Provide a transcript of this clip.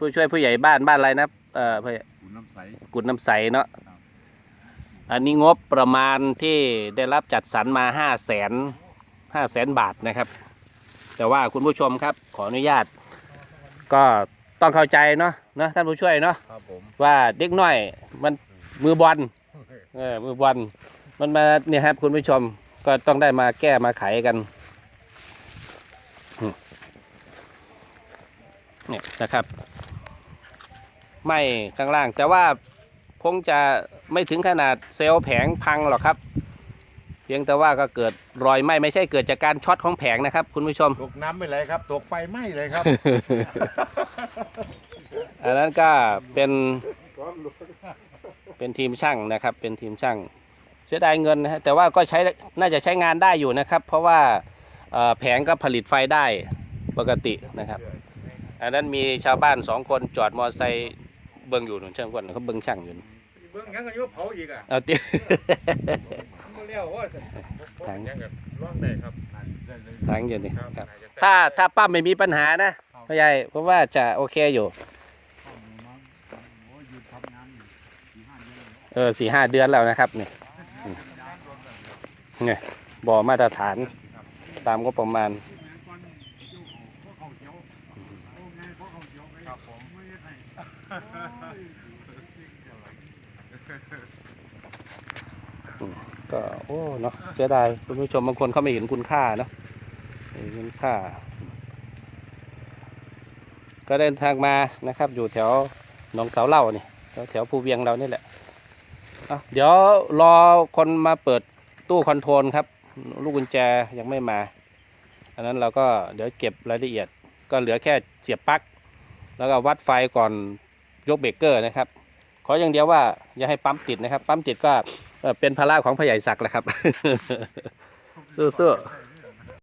ผู้ช่วยผู้ใหญ่บ้านบ้านอะไรนะเอ่อผู้ใหญ่ขุนน้ำใส กุดน้ำใสเนาะครับ อันนี้งบประมาณที่ได้รับจัดสรรมาห้าแสนห้าแสนบาทนะครับ แต่ว่าคุณผู้ชมครับขออนุญาต ก็ต้องเข้าใจเนาะนะท่านผู้ช่วยเนาะ ครับผม ว่าเด็กน้อยมันมือบอลเออมือบอลมันมาเนี่ยครับคุณผู้ชมก็ต้องได้มาแก้มาไขกันอืมเนี่ยนะครับ ไม่ข้างล่าง แต่ว่าคงจะไม่ถึงขนาดเซลล์แผงพังหรอกครับ เพียงแต่ว่าก็เกิดรอยไหม้ไม่ใช่เกิดจากการช็อตของแผงนะครับ คุณผู้ชม ตกน้ำไม่ไหลครับ ตกไฟไหม้เลยครับ อันนั้นก็เป็นเป็นทีมช่างนะครับ เป็นทีมช่าง เสียดายเงินนะฮะแต่ว่าก็ใช้น่าจะใช้งานได้อยู่นะครับ เพราะว่าเอ่อแผงก็ผลิตไฟได้ปกตินะครับ อันนั้นมีชาวบ้านสองคนจอดมอเตอร์ไซค์ เบิ้งอยู่หนุนช่างคนเขาเบิ้งช่างอยู่นู่นเบื้องยังก็ยุ่เผาอีกอะเอาติ บ่เลี้ยวว่าสิถัง ยังก็ร่องได้ครับทั้งอยู่นี่ครับครับน่จะถ้าถ้าปั๊มไม่มีปัญหานะพ่อใหญ่เพราะว่าจะโอเคอยู่ เออสี่ห้าเดือนแล้วนะครับเนี่ยไงบ่อมาตรฐานตามก็ประมาณ ครับผมก็โอ้เนาะเสียดายคุณผู้ชมบางคนเขาไม่เห็นคุณค่าเนาะเห็นคุณค่า ก็เดินทางมานะครับ อยู่แถวหนองเสาเหล่านี่แถวแถวภูเวียงเรานี่แหละอะเดี๋ยวรอคนมาเปิดตู้คอนโทรลครับ ลูกกุญแจยังไม่มา อันนั้นเราก็เดี๋ยวเก็บรายละเอียด ก็เหลือแค่เสียบปลั๊ก แล้วก็วัดไฟก่อนยกเบรกเกอร์นะครับ ขออย่างเดียวว่าอย่าให้ปั๊มติดนะครับ ปั๊มติดก็เป็นภาระของผู้ใหญ่ศักดิ์แหละครับ สู้ๆ